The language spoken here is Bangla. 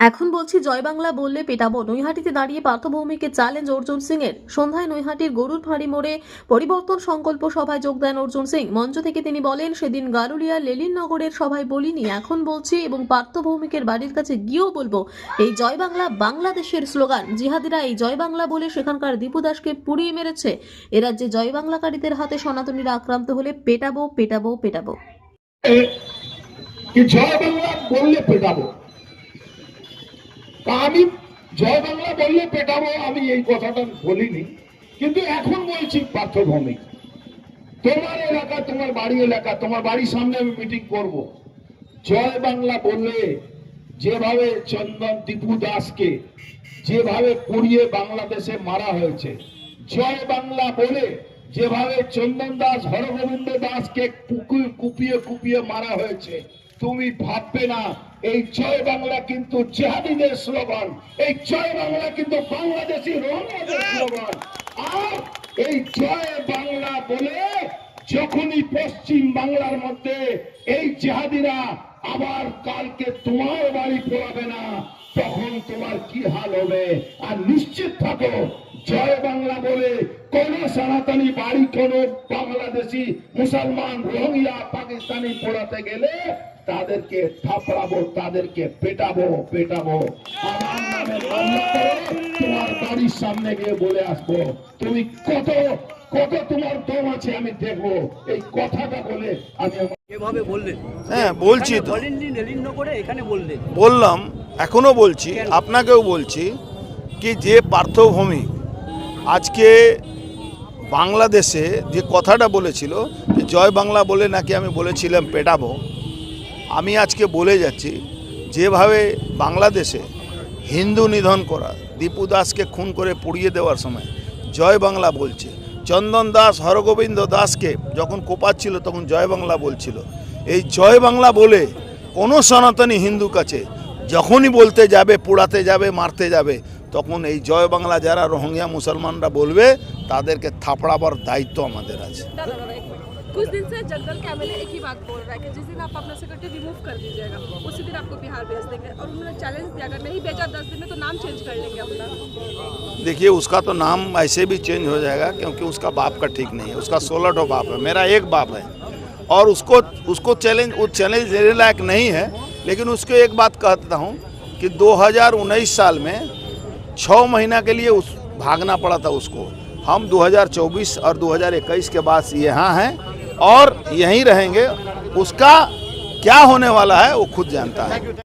এখন বলছি জয় বাংলা বললে পেটাবো। নৈহাটিতে দাঁড়িয়ে পার্থভৌমিকে চ্যালেঞ্জ অর্জুন সিং এর সন্ধ্যায় নৈহাটির গরুর ফাঁড়ি মোড়ে পরিবর্তন সংকল্প সভায় যোগ দেন অর্জুন সিং। মঞ্চ থেকে তিনি বলেন, সেদিন গারুলিয়া লেলিননগরের সভায় বলিনি। এখন বলছি এবং পার্থভৌমিকের বাড়ির কাছে গিয়েও বলব, এই জয় বাংলা বাংলাদেশের স্লোগান। জিহাদিরা এই জয় বাংলা বলে সেখানকার দীপু দাসকে পুড়িয়ে মেরেছে। এ রাজ্যে জয় বাংলাকারীদের হাতে সনাতনীরা আক্রান্ত হলে পেটাবো পেটাবো পেটাবো। জয় বাংলা বললে পেটাবো। তা আমি জয় বাংলা বললে পেটাবো, আমি এই কথাটা বলিনি। কিন্তু এখন বলছি পার্থভূমিক তোমার এলাকা, তোমার বাড়ি এলাকা, তোমার বাড়ির সামনে আমি মিটিং করব। জয় বাংলা বললে যেভাবে চন্দন দীপু দাসকে, যেভাবে পুড়িয়ে বাংলাদেশে মারা হয়েছে, জয় বাংলা বলে যেভাবে চন্দন দাস, হরগোবিন্দ দাসকে কুপিয়ে কুপিয়ে মারা হয়েছে তুমি ভাববে না এই জয় বাংলা কিন্তু জেহাদিদের স্লোগান এই জয় বাংলা কিন্তু বাংলাদেশি রোহিঙ্গাদের স্লোগান। আর এই জয় বাংলা বলে যখনই পশ্চিম বাংলার মধ্যে এই জেহাদিরা আবার কালকে তোমার বাড়ি পড়াবে না তখন তোমার কি হাল হবে? আর নিশ্চিত থাকো জয় বাংলা বলে কোন সনাতনী বাড়ি কোন বাংলাদেশি মুসলমান রোহিঙ্গা পাকিস্তানি পড়াতে গেলে তাদেরকে থাপড়াবো তাদেরকে পেটাবো পেটাবো। আমার নামে মামলা করে তোমার বাড়ির সামনে গিয়ে বলে আসব তুমি কত কত তোমার দম আছে আমি দেখব। এই কথাটা বলে আমি এভাবে বললেন হ্যাঁ বলছি তো। নীলিনগরে এখানে বললেন বললাম এখনও বলছি আপনাকেও বলছি কি যে পার্থভূমি আজকে বাংলাদেশে যে কথাটা বলেছিল যে জয় বাংলা বলে নাকি আমি বলেছিলাম পেটাবো, আমি আজকে বলে যাচ্ছি যেভাবে বাংলাদেশে হিন্দু নিধন করা, দীপু দাসকে খুন করে পুড়িয়ে দেওয়ার সময় জয় বাংলা বলছে, চন্দন দাস, হরগোবিন্দ দাসকে যখন কোপাচ্ছিল তখন জয় বাংলা বলছিল। এই জয় বাংলা বলে কোনো সনাতনী হিন্দু কাছে যখনই বলতে যাবে, পোড়াতে যাবে, মারতে যাবে তখন এই জয় বাংলা যারা রোহিঙ্গা মুসলমানরা বলবে তাদেরকে থাপড়াবার দায়িত্ব আমাদের আছে दादा दादा एक मिनट कुछ दिन से जगदल के एमएलए एक ही बात बोल रहा है कि जिस दिन आप अपना सेक्रेटरी रिमूव कर दीजिएगा उसी दिन आपको बिहार भेज देंगे और उन्होंने चैलेंज दिया अगर नहीं भेजा दस दिन में तो नाम चेंज कर लेंगे अपना देखिए उसका तो नाम ऐसे भी चेंज हो जाएगा क्योंकि उसका बाप का ठीक नहीं है उसका सोलह ठो बाप है मेरा एक बाप है और उसको उसको चैलेंज वो चैलेंज देने लायक नहीं है लेकिन उसको एक बात कहता हूँ कि 2019 साल में छः महीना के लिए उस भागना पड़ा था उसको। हम 2024 और 2021 के बाद यहाँ हैं और यहीं रहेंगे। उसका क्या होने वाला है, वो खुद जानता है।